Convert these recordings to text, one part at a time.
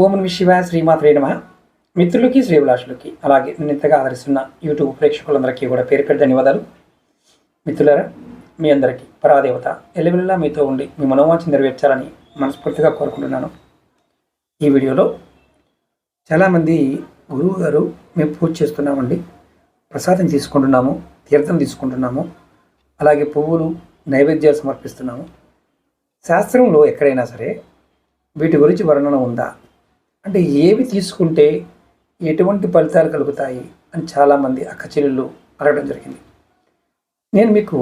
ఓం నమ శివాయ శ్రీమాత్రే నమ. మిత్రులకి శ్రీవిలాసులకి అలాగే నేను ఆదరిస్తున్న యూట్యూబ్ ప్రేక్షకులందరికీ కూడా పేరు పేరు ధన్యవాదాలు. మిత్రులరా మీ అందరికీ పరాదేవత ఎల్లవెల్లా మీతో ఉండి మీ మనోవాంఛ నెరవేర్చాలని మనస్ఫూర్తిగా కోరుకుంటున్నాను. ఈ వీడియోలో చాలామంది గురువు గారు మేము పూజ చేస్తున్నామండి. ప్రసాదం తీసుకుంటున్నాము తీర్థం తీసుకుంటున్నాము అలాగే పువ్వులు నైవేద్యాలు సమర్పిస్తున్నాము. శాస్త్రంలో ఎక్కడైనా సరే వీటి గురించి వర్ణన ఉందా? అంటే ఏవి తీసుకుంటే ఎటువంటి ఫలితాలు కలుగుతాయి అని చాలామంది అక్క చెల్లెళ్ళు అడగడం జరిగింది. నేను మీకు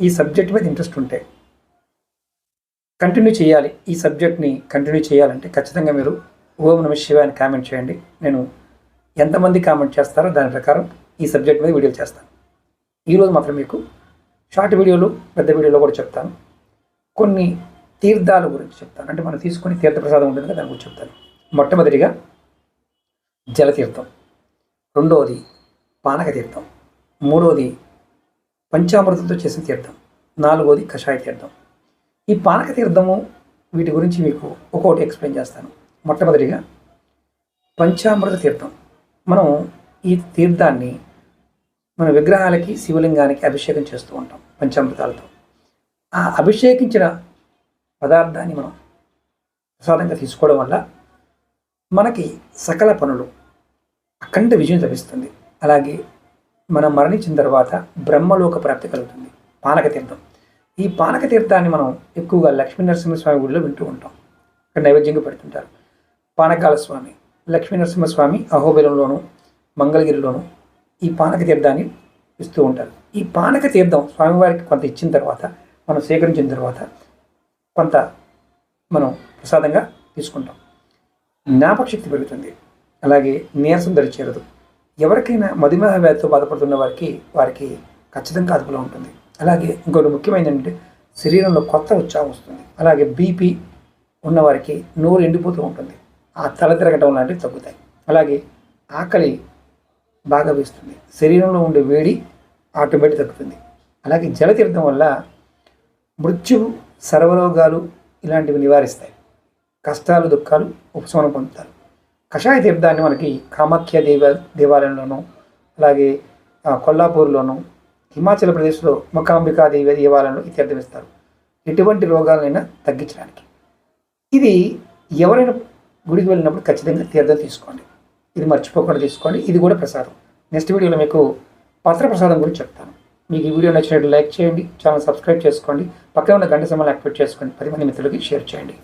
ఈ సబ్జెక్ట్ మీద ఇంట్రెస్ట్ ఉంటే కంటిన్యూ చేయాలి. ఈ సబ్జెక్ట్ని కంటిన్యూ చేయాలంటే ఖచ్చితంగా మీరు ఓం నమ శివ అని కామెంట్ చేయండి. నేను ఎంతమంది కామెంట్ చేస్తారో దాని ప్రకారం ఈ సబ్జెక్ట్ మీద వీడియోలు చేస్తాను. ఈరోజు మాత్రం మీకు షార్ట్ వీడియోలు పెద్ద వీడియోలో కూడా చెప్తాను. కొన్ని తీర్థాల గురించి చెప్తాను. అంటే మనం తీసుకుని తీర్థప్రసాదం ఉంటుంది కదా దాని గురించి చెప్తాను. మొట్టమొదటిగా జలతీర్థం రెండవది పానక తీర్థం మూడవది పంచామృతంతో చేసిన తీర్థం నాలుగవది కషాయ తీర్థం. ఈ పానక తీర్థము వీటి గురించి మీకు ఒక్కొక్కటి ఎక్స్ప్లెయిన్ చేస్తాను. మొట్టమొదటిగా పంచామృత తీర్థం. మనం ఈ తీర్థాన్ని మన విగ్రహాలకి శివలింగానికి అభిషేకం చేస్తూ ఉంటాం పంచామృతాలతో. ఆ అభిషేకించిన పదార్థాన్ని మనం ప్రసాదంగా తీసుకోవడం వల్ల మనకి సకల పనులు అఖండ విజయం లభిస్తుంది. అలాగే మనం మరణించిన తర్వాత బ్రహ్మలోక ప్రాప్తి కలుగుతుంది. పానక తీర్థం. ఈ పానక తీర్థాన్ని మనం ఎక్కువగా లక్ష్మీ నరసింహస్వామి గుడిలో వింటూ ఉంటాం. ఇక్కడ నైవేద్యంగా పెడుతుంటారు. పానకాల స్వామి లక్ష్మీ నరసింహస్వామి అహోబిలంలోను మంగళగిరిలోను ఈ పానక తీర్థాన్ని ఇస్తూ ఉంటారు. ఈ పానక తీర్థం స్వామివారికి కొంత ఇచ్చిన తర్వాత మనం సేకరించిన తర్వాత కొంత మనం ప్రసాదంగా తీసుకుంటాం. జ్ఞాపక శక్తి పెరుగుతుంది. అలాగే నీరసం దరిచేరదు. ఎవరికైనా మధుమేహ వ్యాధితో బాధపడుతున్న వారికి వారికి ఖచ్చితంగా అదుపులో ఉంటుంది. అలాగే ఇంకొకటి ముఖ్యమైనది ఏంటంటే శరీరంలో కొత్త ఉత్సాహం వస్తుంది. అలాగే బీపీ ఉన్నవారికి నోరు ఎండిపోతూ ఉంటుంది. ఆ తల తిరగటం లాంటివి తగ్గుతాయి. అలాగే ఆకలి బాగా వేస్తుంది. శరీరంలో ఉండే వేడి ఆటోమేటిక్ తగ్గుతుంది. అలాగే జలతీర్థం వల్ల మృత్యు సర్వరోగాలు ఇలాంటివి నివారిస్తాయి. కష్టాలు దుఃఖాలు ఉపశమనం పొందుతారు. కషాయ తీర్థాన్ని మనకి కామాఖ్య దేవ దేవాలయంలోనూ అలాగే కొల్లాపూర్లోనూ హిమాచల్ ప్రదేశ్లో ముఖాంబికా దేవి దేవాలయంలో ఈ తీర్థం ఇస్తారు. ఎటువంటి రోగాలైనా తగ్గించడానికి. ఇది ఎవరైనా గుడికి వెళ్ళినప్పుడు ఖచ్చితంగా తీర్థం తీసుకోండి. ఇది మర్చిపోకుండా తీసుకోండి. ఇది కూడా ప్రసాదం. నెక్స్ట్ వీడియోలో మీకు పత్ర ప్రసాదం గురించి చెప్తాను. మీకు ఈ వీడియో నచ్చినట్టు లైక్ చేయండి. ఛానల్ సబ్స్క్రైబ్ చేసుకోండి. పక్కన ఉన్న గంట సమయాన్ని యాక్టివేట్ చేసుకోండి. పది మంది మిత్రులకి షేర్ చేయండి.